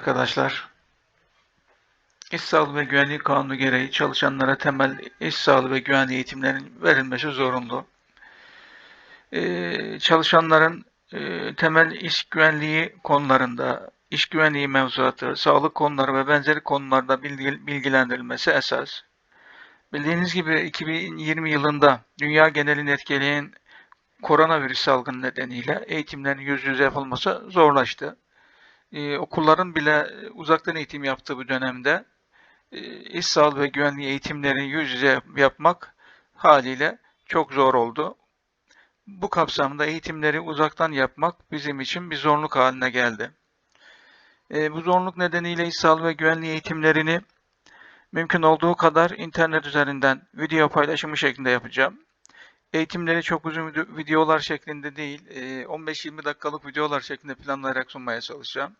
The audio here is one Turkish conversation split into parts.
arkadaşlar. İş sağlığı ve güvenliği kanunu gereği çalışanlara temel iş sağlığı ve güvenliği eğitimlerinin verilmesi zorunlu. Ee, çalışanların e, temel iş güvenliği konularında, iş güvenliği mevzuatı, sağlık konuları ve benzeri konularda bilgi- bilgilendirilmesi esas. Bildiğiniz gibi 2020 yılında dünya genelini etkileyen koronavirüs salgını nedeniyle eğitimlerin yüz yüze yapılması zorlaştı. Ee, okulların bile uzaktan eğitim yaptığı bu dönemde e, iş sağlığı ve güvenliği eğitimlerini yüz yüze yapmak haliyle çok zor oldu. Bu kapsamda eğitimleri uzaktan yapmak bizim için bir zorunluluk haline geldi. E, bu zorunluluk nedeniyle iş sağlığı ve güvenliği eğitimlerini mümkün olduğu kadar internet üzerinden video paylaşımı şeklinde yapacağım. Eğitimleri çok uzun video- videolar şeklinde değil, e, 15-20 dakikalık videolar şeklinde planlayarak sunmaya çalışacağım.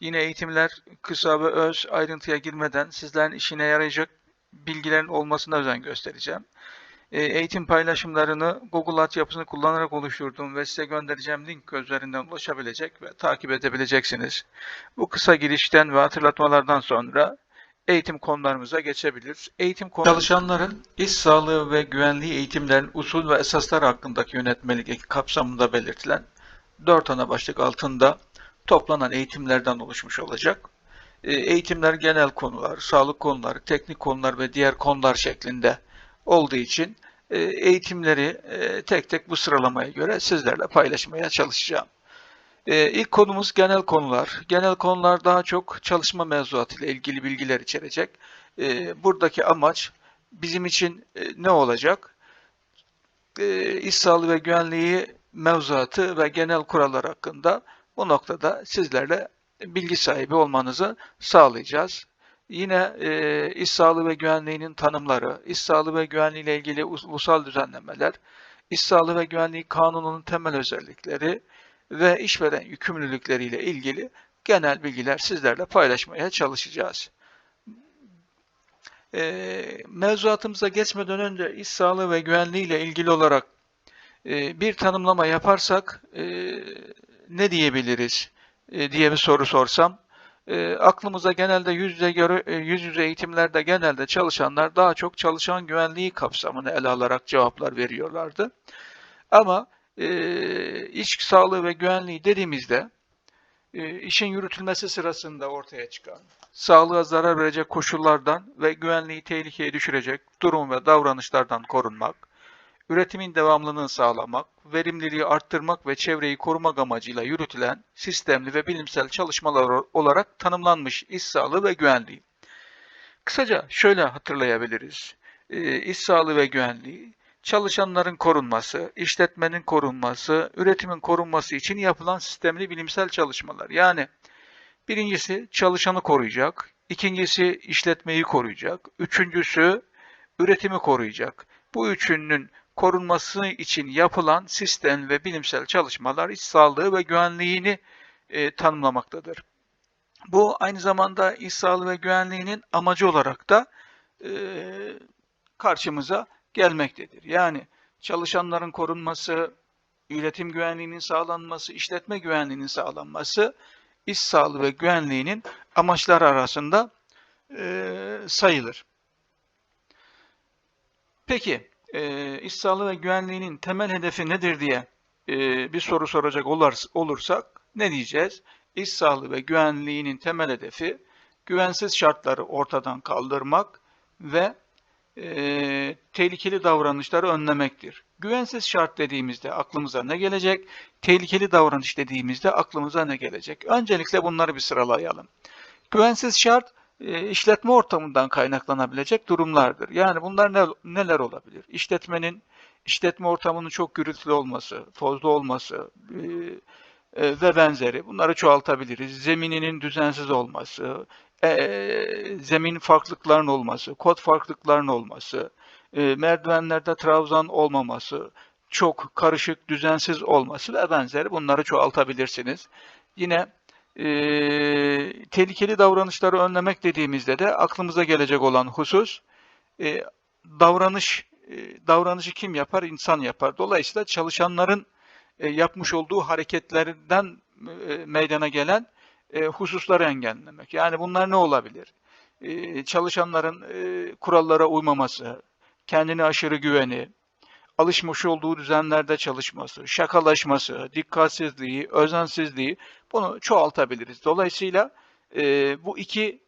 Yine eğitimler kısa ve öz ayrıntıya girmeden sizlerin işine yarayacak bilgilerin olmasına özen göstereceğim. E, Eğitim paylaşımlarını Google altyapısını kullanarak oluşturduğum ve size göndereceğim link üzerinden ulaşabilecek ve takip edebileceksiniz. Bu kısa girişten ve hatırlatmalardan sonra eğitim konularımıza geçebilir. Eğitim konu çalışanların iş sağlığı ve güvenliği eğitimlerin usul ve esaslar hakkındaki yönetmelik kapsamında belirtilen dört ana başlık altında toplanan eğitimlerden oluşmuş olacak. E, Eğitimler genel konular, sağlık konuları, teknik konular ve diğer konular şeklinde olduğu için e, eğitimleri e, tek tek bu sıralamaya göre sizlerle paylaşmaya çalışacağım. E, İlk konumuz genel konular. Genel konular daha çok çalışma mevzuatı ile ilgili bilgiler içerecek. E, Buradaki amaç bizim için e, ne olacak? E, İş sağlığı ve güvenliği mevzuatı ve genel kurallar hakkında bu noktada sizlerle bilgi sahibi olmanızı sağlayacağız. Yine e, iş sağlığı ve güvenliğinin tanımları, iş sağlığı ve güvenliği ile ilgili us- ulusal düzenlemeler, iş sağlığı ve güvenliği kanununun temel özellikleri ve işveren yükümlülükleriyle ilgili genel bilgiler sizlerle paylaşmaya çalışacağız. E, mevzuatımıza geçmeden önce iş sağlığı ve güvenliği ile ilgili olarak e, bir tanımlama yaparsak e, ne diyebiliriz e, diye bir soru sorsam e, aklımıza genelde yüz yüze göre e, yüz yüze eğitimlerde genelde çalışanlar daha çok çalışan güvenliği kapsamını ele alarak cevaplar veriyorlardı. Ama e, sağlığı ve güvenliği dediğimizde e, işin yürütülmesi sırasında ortaya çıkan sağlığa zarar verecek koşullardan ve güvenliği tehlikeye düşürecek durum ve davranışlardan korunmak, üretimin devamlılığını sağlamak, verimliliği arttırmak ve çevreyi korumak amacıyla yürütülen sistemli ve bilimsel çalışmalar olarak tanımlanmış iş sağlığı ve güvenliği. Kısaca şöyle hatırlayabiliriz. Ee, İş sağlığı ve güvenliği, çalışanların korunması, işletmenin korunması, üretimin korunması için yapılan sistemli bilimsel çalışmalar. Yani birincisi çalışanı koruyacak, ikincisi işletmeyi koruyacak, üçüncüsü üretimi koruyacak. Bu üçünün korunması için yapılan sistem ve bilimsel çalışmalar iş sağlığı ve güvenliğini e, tanımlamaktadır. Bu aynı zamanda iş sağlığı ve güvenliğinin amacı olarak da e, karşımıza gelmektedir. Yani çalışanların korunması, üretim güvenliğinin sağlanması, işletme güvenliğinin sağlanması iş sağlığı ve güvenliğinin amaçları arasında e, sayılır. Peki, e, iş sağlığı ve güvenliğinin temel hedefi nedir diye e, bir soru soracak olursak ne diyeceğiz? İş sağlığı ve güvenliğinin temel hedefi güvensiz şartları ortadan kaldırmak ve e, tehlikeli davranışları önlemektir. Güvensiz şart dediğimizde aklımıza ne gelecek? Tehlikeli davranış dediğimizde aklımıza ne gelecek? Öncelikle bunları bir sıralayalım. Güvensiz şart e, işletme ortamından kaynaklanabilecek durumlardır. Yani bunlar ne, neler olabilir? İşletmenin işletme ortamının çok gürültülü olması, tozlu olması e, ve benzeri bunları çoğaltabiliriz. Zemininin düzensiz olması, e, zemin farklılıklarının olması, kod farklılıklarının olması, e, merdivenlerde trabzan olmaması, çok karışık, düzensiz olması ve benzeri bunları çoğaltabilirsiniz. Yine e, tehlikeli davranışları önlemek dediğimizde de aklımıza gelecek olan husus e, davranış e, davranışı kim yapar? İnsan yapar. Dolayısıyla çalışanların e, yapmış olduğu hareketlerden e, meydana gelen e, hususları engellemek. Yani bunlar ne olabilir? Çalışanların kurallara uymaması, kendine aşırı güveni, alışmış olduğu düzenlerde çalışması, şakalaşması, dikkatsizliği, özensizliği bunu çoğaltabiliriz. Dolayısıyla bu iki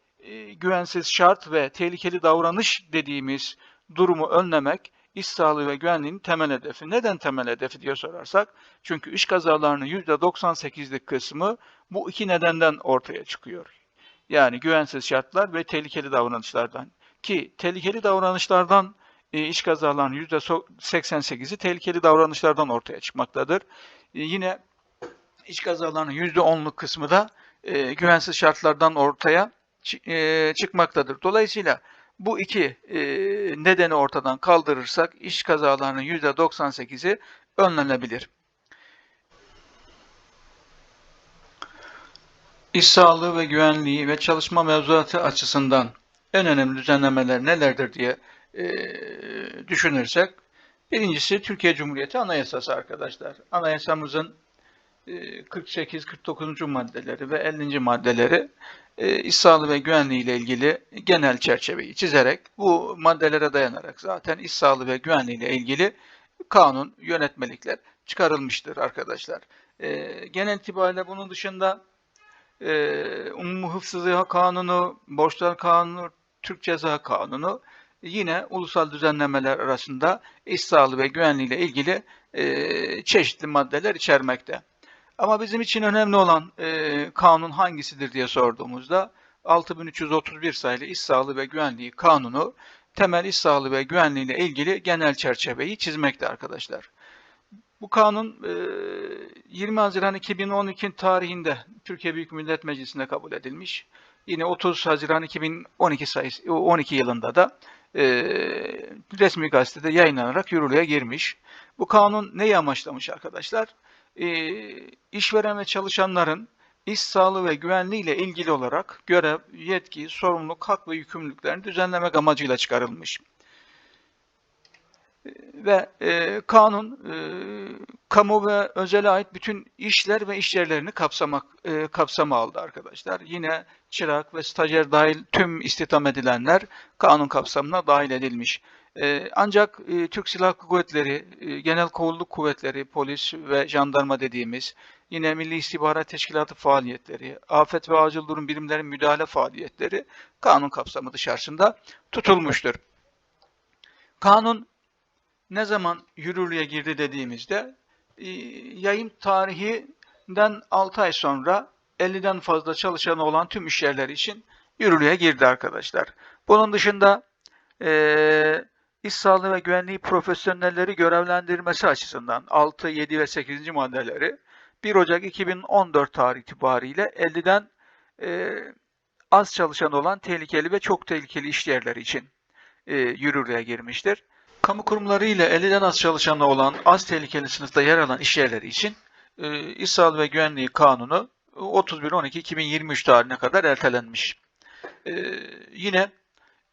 güvensiz şart ve tehlikeli davranış dediğimiz durumu önlemek iş sağlığı ve güvenliğinin temel hedefi. Neden temel hedefi diye sorarsak, çünkü iş kazalarının %98'lik kısmı bu iki nedenden ortaya çıkıyor. Yani güvensiz şartlar ve tehlikeli davranışlardan. Ki tehlikeli davranışlardan e, iş kazalarının %88'i tehlikeli davranışlardan ortaya çıkmaktadır. E, yine iş kazalarının %10'luk kısmı da e, güvensiz şartlardan ortaya çıkmaktadır. Dolayısıyla bu iki e, nedeni ortadan kaldırırsak iş kazalarının %98'i önlenebilir. İş sağlığı ve güvenliği ve çalışma mevzuatı açısından en önemli düzenlemeler nelerdir diye e, düşünürsek, birincisi Türkiye Cumhuriyeti Anayasası arkadaşlar. Anayasamızın 48-49. maddeleri ve 50. maddeleri e, iş sağlığı ve güvenliği ile ilgili genel çerçeveyi çizerek bu maddelere dayanarak zaten iş sağlığı ve güvenliği ile ilgili kanun, yönetmelikler çıkarılmıştır arkadaşlar. E, genel itibariyle bunun dışında e, Umumi Hıfzı Kanunu, Borçlar Kanunu, Türk Ceza Kanunu yine ulusal düzenlemeler arasında iş ve güvenliği ile ilgili e, çeşitli maddeler içermekte. Ama bizim için önemli olan e, kanun hangisidir diye sorduğumuzda 6331 sayılı İş Sağlığı ve Güvenliği Kanunu temel iş sağlığı ve güvenliği ile ilgili genel çerçeveyi çizmekte arkadaşlar. Bu kanun 20 Haziran 2012 tarihinde Türkiye Büyük Millet Meclisi'nde kabul edilmiş. Yine 30 Haziran 2012 sayısı 12 yılında da e, resmi gazetede yayınlanarak yürürlüğe girmiş. Bu kanun neyi amaçlamış arkadaşlar? E, işveren ve çalışanların iş sağlığı ve güvenliği ile ilgili olarak görev, yetki, sorumluluk, hak ve yükümlülüklerini düzenlemek amacıyla çıkarılmış. Ve e, kanun e, kamu ve özele ait bütün işler ve iş yerlerini kapsamak e, kapsama aldı arkadaşlar. Yine çırak ve stajyer dahil tüm istihdam edilenler kanun kapsamına dahil edilmiş. E, ancak e, Türk Silahlı Kuvvetleri, e, Genel Kolluk Kuvvetleri, polis ve jandarma dediğimiz, yine Milli İstihbarat Teşkilatı faaliyetleri, afet ve acil durum birimlerinin müdahale faaliyetleri kanun kapsamı dışarısında tutulmuştur. Kanun ne zaman yürürlüğe girdi dediğimizde e, yayın tarihinden 6 ay sonra 50'den fazla çalışan olan tüm işyerler için yürürlüğe girdi arkadaşlar. Bunun dışında e, İş sağlığı ve güvenliği profesyonelleri görevlendirmesi açısından 6, 7 ve 8. maddeleri 1 Ocak 2014 tarih itibariyle 50'den e, az çalışan olan tehlikeli ve çok tehlikeli işyerleri için e, yürürlüğe girmiştir. Kamu kurumları ile 50'den az çalışan olan az tehlikeli sınıfta yer alan işyerleri için e, İş Sağlığı ve Güvenliği Kanunu 31.12.2023 tarihine kadar ertelenmiş. E, yine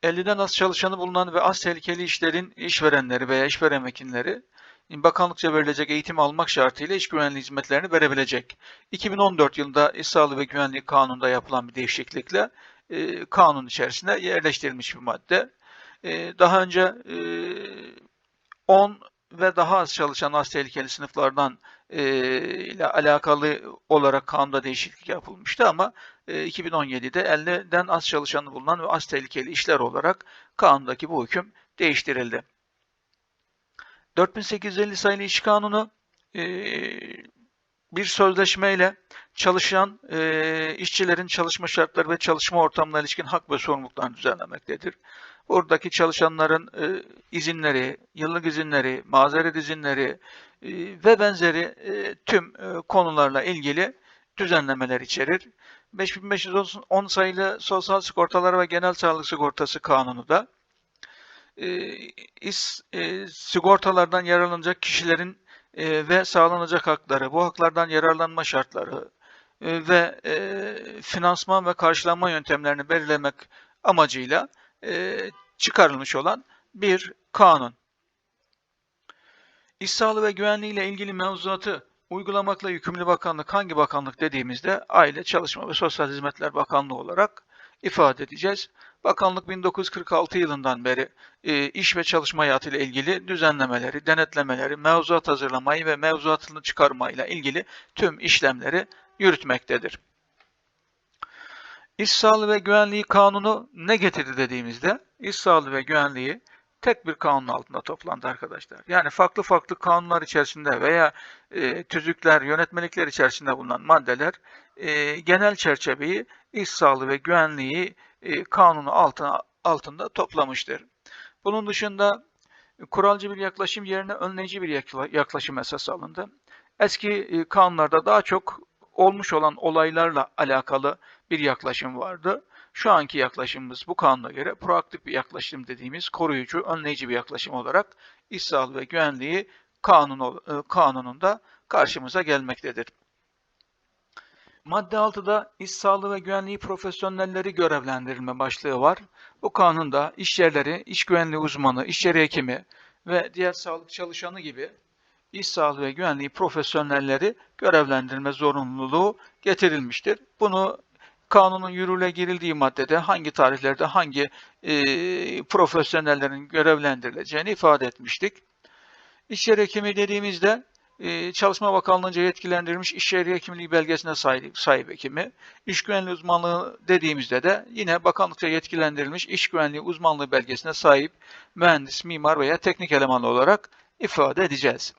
50'den az çalışanı bulunan ve az tehlikeli işlerin işverenleri veya işveren vekilleri bakanlıkça verilecek eğitim almak şartıyla iş güvenliği hizmetlerini verebilecek. 2014 yılında İş Sağlığı ve Güvenliği Kanunu'nda yapılan bir değişiklikle e, kanun içerisinde yerleştirilmiş bir madde. E, daha önce e, 10 ve daha az çalışan az tehlikeli sınıflardan ile alakalı olarak kanunda değişiklik yapılmıştı ama e, 2017'de 50'den az çalışanı bulunan ve az tehlikeli işler olarak kanundaki bu hüküm değiştirildi. 4850 sayılı iş kanunu e, bir sözleşmeyle çalışan e, işçilerin çalışma şartları ve çalışma ortamına ilişkin hak ve sorumluluklarını düzenlemektedir. Buradaki çalışanların e, izinleri, yıllık izinleri, mazeret izinleri e, ve benzeri e, tüm e, konularla ilgili düzenlemeler içerir. 5510 sayılı Sosyal Sigortalar ve Genel Sağlık Sigortası Kanunu da e, is, e, sigortalardan yararlanacak kişilerin e, ve sağlanacak hakları, bu haklardan yararlanma şartları e, ve e, finansman ve karşılanma yöntemlerini belirlemek amacıyla e, çıkarılmış olan bir kanun. İş sağlığı ve güvenliği ile ilgili mevzuatı uygulamakla yükümlü bakanlık hangi bakanlık dediğimizde Aile, Çalışma ve Sosyal Hizmetler Bakanlığı olarak ifade edeceğiz. Bakanlık 1946 yılından beri e, iş ve çalışma hayatıyla ilgili düzenlemeleri, denetlemeleri, mevzuat hazırlamayı ve mevzuatını çıkarmayla ilgili tüm işlemleri yürütmektedir. İş Sağlığı ve Güvenliği Kanunu ne getirdi dediğimizde, iş sağlığı ve güvenliği tek bir kanun altında toplandı arkadaşlar. Yani farklı farklı kanunlar içerisinde veya e, tüzükler, yönetmelikler içerisinde bulunan maddeler e, genel çerçeveyi iş sağlığı ve güvenliği e, kanunu altına, altında toplamıştır. Bunun dışında kuralcı bir yaklaşım yerine önleyici bir yaklaşım esas alındı. Eski e, kanunlarda daha çok olmuş olan olaylarla alakalı bir yaklaşım vardı. Şu anki yaklaşımımız bu kanuna göre proaktif bir yaklaşım dediğimiz koruyucu, önleyici bir yaklaşım olarak iş sağlığı ve güvenliği kanunu, e, kanununda karşımıza gelmektedir. Madde 6'da iş sağlığı ve güvenliği profesyonelleri görevlendirilme başlığı var. Bu kanunda iş yerleri, iş güvenliği uzmanı, iş yeri hekimi ve diğer sağlık çalışanı gibi iş sağlığı ve güvenliği profesyonelleri görevlendirme zorunluluğu getirilmiştir. Bunu kanunun yürürlüğe girildiği maddede hangi tarihlerde hangi e, profesyonellerin görevlendirileceğini ifade etmiştik. İş yeri hekimi dediğimizde e, Çalışma Bakanlığı'nca yetkilendirilmiş iş yeri hekimliği belgesine sahip, sahip hekimi, iş güvenliği uzmanlığı dediğimizde de yine bakanlıkça yetkilendirilmiş iş güvenliği uzmanlığı belgesine sahip mühendis, mimar veya teknik eleman olarak ifade edeceğiz.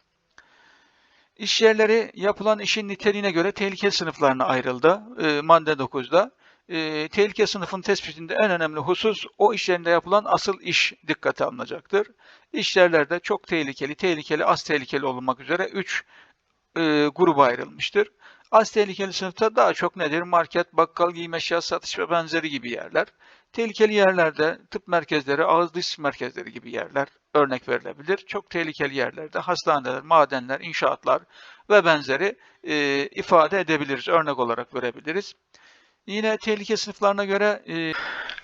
İş yerleri yapılan işin niteliğine göre tehlike sınıflarına ayrıldı e, madde 9'da. E, tehlike sınıfının tespitinde en önemli husus o iş yerinde yapılan asıl iş dikkate alınacaktır. İşyerlerde çok tehlikeli, tehlikeli, az tehlikeli olmak üzere 3 e, gruba ayrılmıştır. Az tehlikeli sınıfta daha çok nedir? Market, bakkal, giyim eşya, satış ve benzeri gibi yerler. Tehlikeli yerlerde tıp merkezleri, ağız diş merkezleri gibi yerler örnek verilebilir. Çok tehlikeli yerlerde hastaneler, madenler, inşaatlar ve benzeri e, ifade edebiliriz, örnek olarak verebiliriz. Yine tehlike sınıflarına göre e,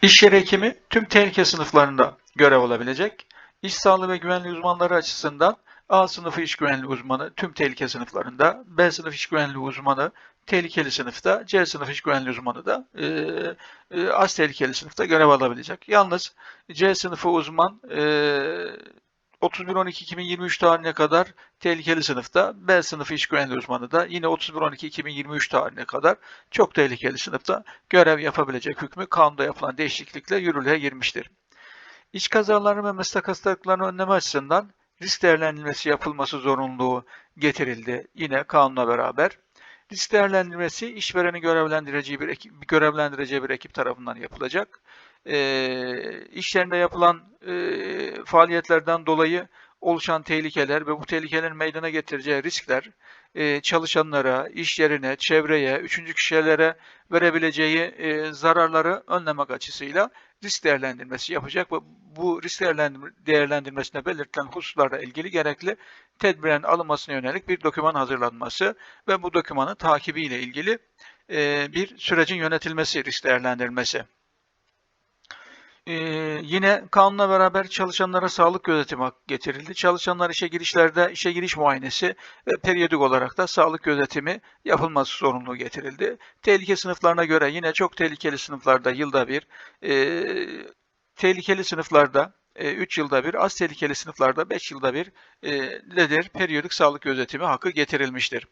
iş yeri hekimi tüm tehlike sınıflarında görev alabilecek. İş sağlığı ve güvenliği uzmanları açısından A sınıfı iş güvenliği uzmanı tüm tehlike sınıflarında, B sınıf iş güvenliği uzmanı tehlikeli sınıfta, C sınıf iş güvenliği uzmanı da e, e, az tehlikeli sınıfta görev alabilecek. Yalnız C sınıfı uzman e, 31.12.2023 tarihine kadar tehlikeli sınıfta, B sınıfı iş güvenliği uzmanı da yine 31.12.2023 tarihine kadar çok tehlikeli sınıfta görev yapabilecek hükmü kanunda yapılan değişiklikle yürürlüğe girmiştir. İç kazaları ve meslek hastalıklarını önleme açısından risk değerlendirmesi yapılması zorunluluğu getirildi yine kanunla beraber. Risk değerlendirmesi işvereni görevlendireceği bir ekip, görevlendireceği bir ekip tarafından yapılacak. E, iş yerinde yapılan e, faaliyetlerden dolayı oluşan tehlikeler ve bu tehlikelerin meydana getireceği riskler e, çalışanlara, iş yerine, çevreye, üçüncü kişilere verebileceği e, zararları önlemek açısıyla risk değerlendirmesi yapacak ve bu risk değerlendirmesine belirtilen hususlarla ilgili gerekli tedbiren alınmasına yönelik bir doküman hazırlanması ve bu dokümanın takibiyle ilgili e, bir sürecin yönetilmesi risk değerlendirmesi. Ee, yine kanunla beraber çalışanlara sağlık gözetimi getirildi. Çalışanlar işe girişlerde işe giriş muayenesi ve periyodik olarak da sağlık gözetimi yapılması zorunluluğu getirildi. Tehlike sınıflarına göre yine çok tehlikeli sınıflarda yılda bir, e, tehlikeli sınıflarda 3 e, yılda bir, az tehlikeli sınıflarda 5 yılda bir e, nedir? Periyodik sağlık gözetimi hakkı getirilmiştir.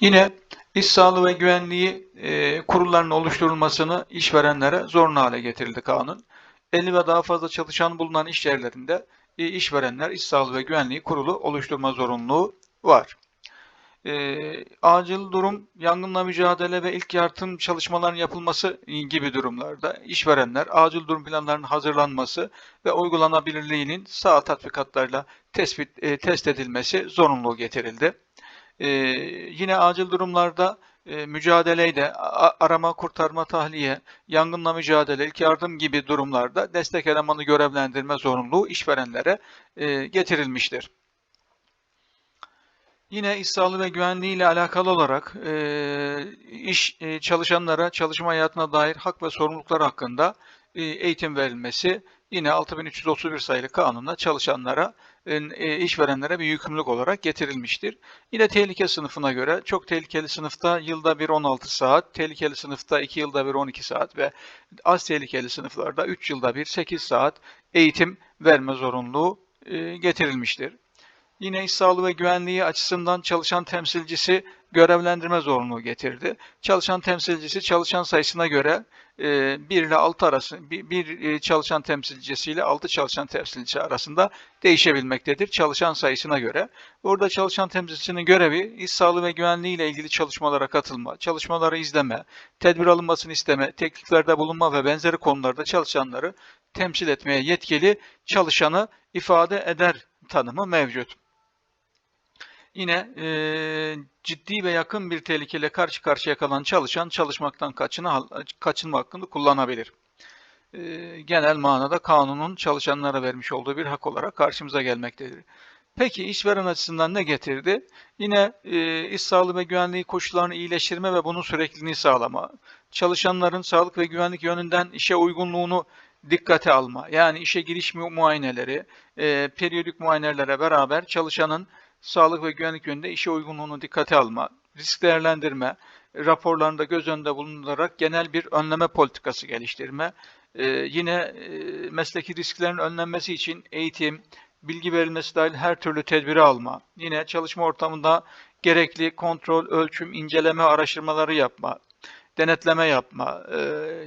Yine İş sağlığı ve güvenliği e, kurullarının oluşturulmasını işverenlere zorunlu hale getirildi kanun. 50 ve daha fazla çalışan bulunan iş yerlerinde e, işverenler iş sağlığı ve güvenliği kurulu oluşturma zorunluluğu var. E, acil durum, yangınla mücadele ve ilk yardım çalışmalarının yapılması gibi durumlarda işverenler acil durum planlarının hazırlanması ve uygulanabilirliğinin sağ tatbikatlarla tespit, e, test edilmesi zorunluluğu getirildi. E, yine acil durumlarda e, mücadeleyle arama, kurtarma, tahliye, yangınla mücadele, ilk yardım gibi durumlarda destek elemanı görevlendirme zorunluluğu işverenlere e, getirilmiştir. Yine iş sağlığı ve güvenliği ile alakalı olarak e, iş e, çalışanlara çalışma hayatına dair hak ve sorumluluklar hakkında e, eğitim verilmesi yine 6331 sayılı kanunla çalışanlara, işverenlere bir yükümlülük olarak getirilmiştir. Yine tehlike sınıfına göre çok tehlikeli sınıfta yılda bir 16 saat, tehlikeli sınıfta 2 yılda bir 12 saat ve az tehlikeli sınıflarda 3 yılda bir 8 saat eğitim verme zorunluluğu e, getirilmiştir. Yine iş sağlığı ve güvenliği açısından çalışan temsilcisi görevlendirme zorunluluğu getirdi. Çalışan temsilcisi çalışan sayısına göre 1 ile 6 arası bir, bir çalışan temsilcisi ile 6 çalışan temsilcisi arasında değişebilmektedir çalışan sayısına göre. Burada çalışan temsilcisinin görevi iş sağlığı ve güvenliği ile ilgili çalışmalara katılma, çalışmaları izleme, tedbir alınmasını isteme, tekliklerde bulunma ve benzeri konularda çalışanları temsil etmeye yetkili çalışanı ifade eder tanımı mevcut. Yine e, ciddi ve yakın bir tehlikeyle karşı karşıya kalan çalışan çalışmaktan kaçını, kaçınma hakkını kullanabilir. E, genel manada kanunun çalışanlara vermiş olduğu bir hak olarak karşımıza gelmektedir. Peki işveren açısından ne getirdi? Yine e, iş sağlığı ve güvenliği koşullarını iyileştirme ve bunun sürekliliğini sağlama. Çalışanların sağlık ve güvenlik yönünden işe uygunluğunu dikkate alma. Yani işe giriş muayeneleri, e, periyodik muayenelere beraber çalışanın sağlık ve güvenlik yönünde işe uygunluğunu dikkate alma, risk değerlendirme, raporlarında göz önünde bulundurarak genel bir önleme politikası geliştirme, ee, yine e, mesleki risklerin önlenmesi için eğitim, bilgi verilmesi dahil her türlü tedbiri alma, yine çalışma ortamında gerekli kontrol, ölçüm, inceleme araştırmaları yapma, denetleme yapma, e,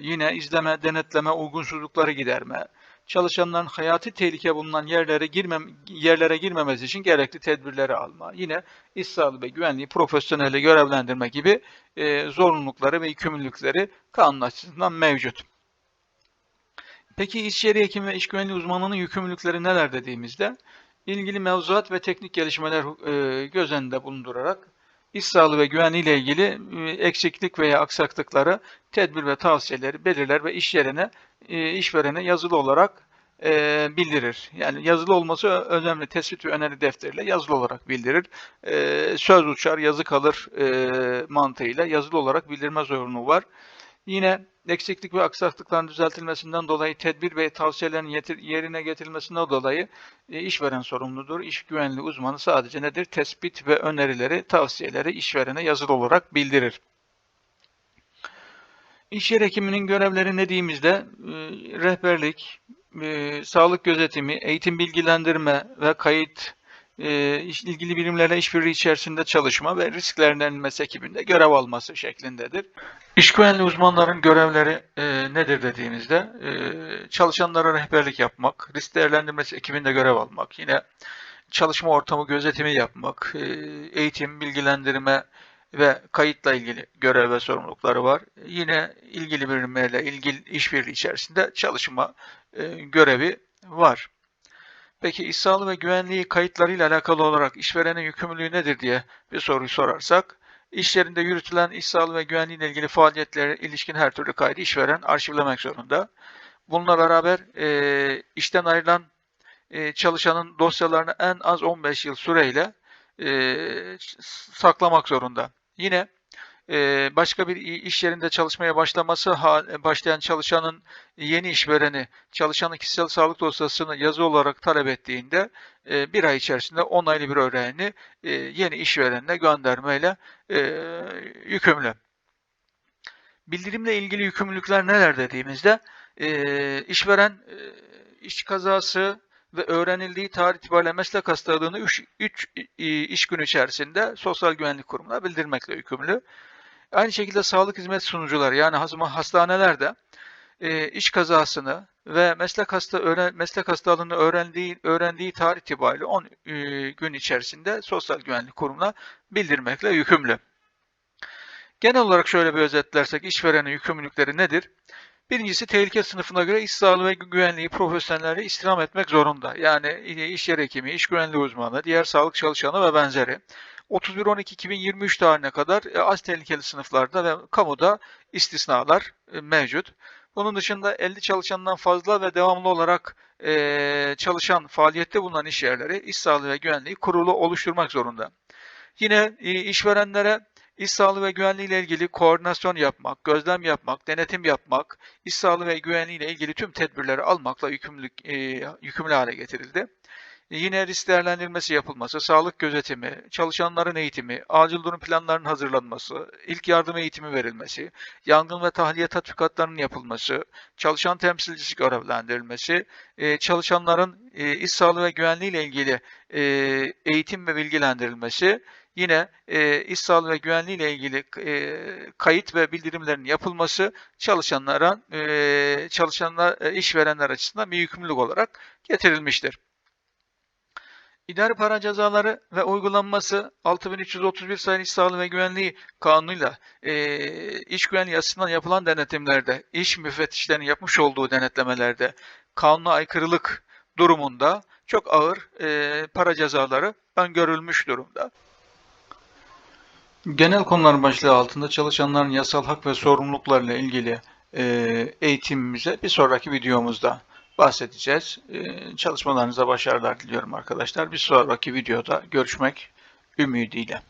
yine izleme, denetleme, uygunsuzlukları giderme, çalışanların hayati tehlike bulunan yerlere girmem yerlere girmemesi için gerekli tedbirleri alma. Yine iş sağlığı ve güvenliği profesyonelle görevlendirme gibi e, zorunlulukları ve yükümlülükleri kanun açısından mevcut. Peki iş yeri hekimi ve iş güvenliği uzmanının yükümlülükleri neler dediğimizde ilgili mevzuat ve teknik gelişmeler e, göz önünde bulundurarak iş sağlığı ve güvenliği ile ilgili e, eksiklik veya aksaklıkları, tedbir ve tavsiyeleri belirler ve iş yerine, e, işverene yazılı olarak e, bildirir. Yani yazılı olması önemli. Tespit ve öneri defteriyle yazılı olarak bildirir. Söz uçar, yazı kalır mantığıyla yazılı olarak bildirme zorunluluğu var. Yine eksiklik ve aksaklıkların düzeltilmesinden dolayı tedbir ve tavsiyelerin yerine getirilmesinden dolayı e, işveren sorumludur. İş güvenliği uzmanı sadece nedir? Tespit ve önerileri, tavsiyeleri işverene yazılı olarak bildirir. İş yer hekiminin görevleri ne dediğimizde e, rehberlik, e, sağlık gözetimi, eğitim bilgilendirme ve kayıt e, ilgili birimlerle işbirliği içerisinde çalışma ve risk değerlendirmesi ekibinde görev alması şeklindedir. İş güvenliği uzmanların görevleri e, nedir dediğimizde e, çalışanlara rehberlik yapmak, risk değerlendirmesi ekibinde görev almak, yine çalışma ortamı gözetimi yapmak, e, eğitim, bilgilendirme ve kayıtla ilgili görev ve sorumlulukları var. Yine ilgili birimlerle ilgili işbirliği içerisinde çalışma e, görevi var. Peki iş sağlığı ve güvenliği kayıtlarıyla alakalı olarak işverenin yükümlülüğü nedir diye bir soruyu sorarsak, işlerinde yürütülen iş sağlığı ve güvenliği ile ilgili faaliyetlere ilişkin her türlü kaydı işveren arşivlemek zorunda. Bununla beraber e, işten ayrılan e, çalışanın dosyalarını en az 15 yıl süreyle e, saklamak zorunda. Yine başka bir iş yerinde çalışmaya başlaması başlayan çalışanın yeni işvereni çalışanın kişisel sağlık dosyasını yazı olarak talep ettiğinde bir ay içerisinde onaylı bir öğrenini yeni işverenine göndermeyle yükümlü. Bildirimle ilgili yükümlülükler neler dediğimizde işveren iş kazası ve öğrenildiği tarih itibariyle meslek hastalığını 3 iş günü içerisinde Sosyal Güvenlik Kurumu'na bildirmekle yükümlü. Aynı şekilde sağlık hizmet sunucuları yani hastanelerde e, iş kazasını ve meslek hasta öğren, meslek hastalığını öğrendiği öğrendiği tarih itibariyle 10 e, gün içerisinde Sosyal Güvenlik Kurumu'na bildirmekle yükümlü. Genel olarak şöyle bir özetlersek işverenin yükümlülükleri nedir? Birincisi tehlike sınıfına göre iş sağlığı ve güvenliği profesyonelleri istirham etmek zorunda. Yani iş yer hekimi, iş güvenliği uzmanı, diğer sağlık çalışanı ve benzeri. 31-12-2023 tarihine kadar e, az tehlikeli sınıflarda ve kamuda istisnalar e, mevcut. Bunun dışında 50 çalışandan fazla ve devamlı olarak e, çalışan faaliyette bulunan iş yerleri iş sağlığı ve güvenliği kurulu oluşturmak zorunda. Yine işverenlere İş sağlığı ve güvenliği ile ilgili koordinasyon yapmak, gözlem yapmak, denetim yapmak, iş sağlığı ve güvenliği ile ilgili tüm tedbirleri almakla yükümlülük, e, yükümlü hale getirildi. Yine risk değerlendirmesi yapılması, sağlık gözetimi, çalışanların eğitimi, acil durum planlarının hazırlanması, ilk yardım eğitimi verilmesi, yangın ve tahliye tatbikatlarının yapılması, çalışan temsilcisi görevlendirilmesi, e, çalışanların e, iş sağlığı ve güvenliği ile ilgili e, eğitim ve bilgilendirilmesi, yine e, iş sağlığı ve güvenliği ile ilgili e, kayıt ve bildirimlerin yapılması çalışanlara, e, çalışanlar, e, işverenler açısından bir yükümlülük olarak getirilmiştir. İdari para cezaları ve uygulanması 6331 sayılı İş Sağlığı ve Güvenliği Kanunu'yla e, iş güvenliği açısından yapılan denetimlerde, iş müfettişlerinin yapmış olduğu denetlemelerde kanuna aykırılık durumunda çok ağır e, para cezaları öngörülmüş durumda. Genel konular başlığı altında çalışanların yasal hak ve sorumluluklarıyla ilgili e, eğitimimize bir sonraki videomuzda bahsedeceğiz. E, çalışmalarınıza başarılar diliyorum arkadaşlar. Bir sonraki videoda görüşmek ümidiyle.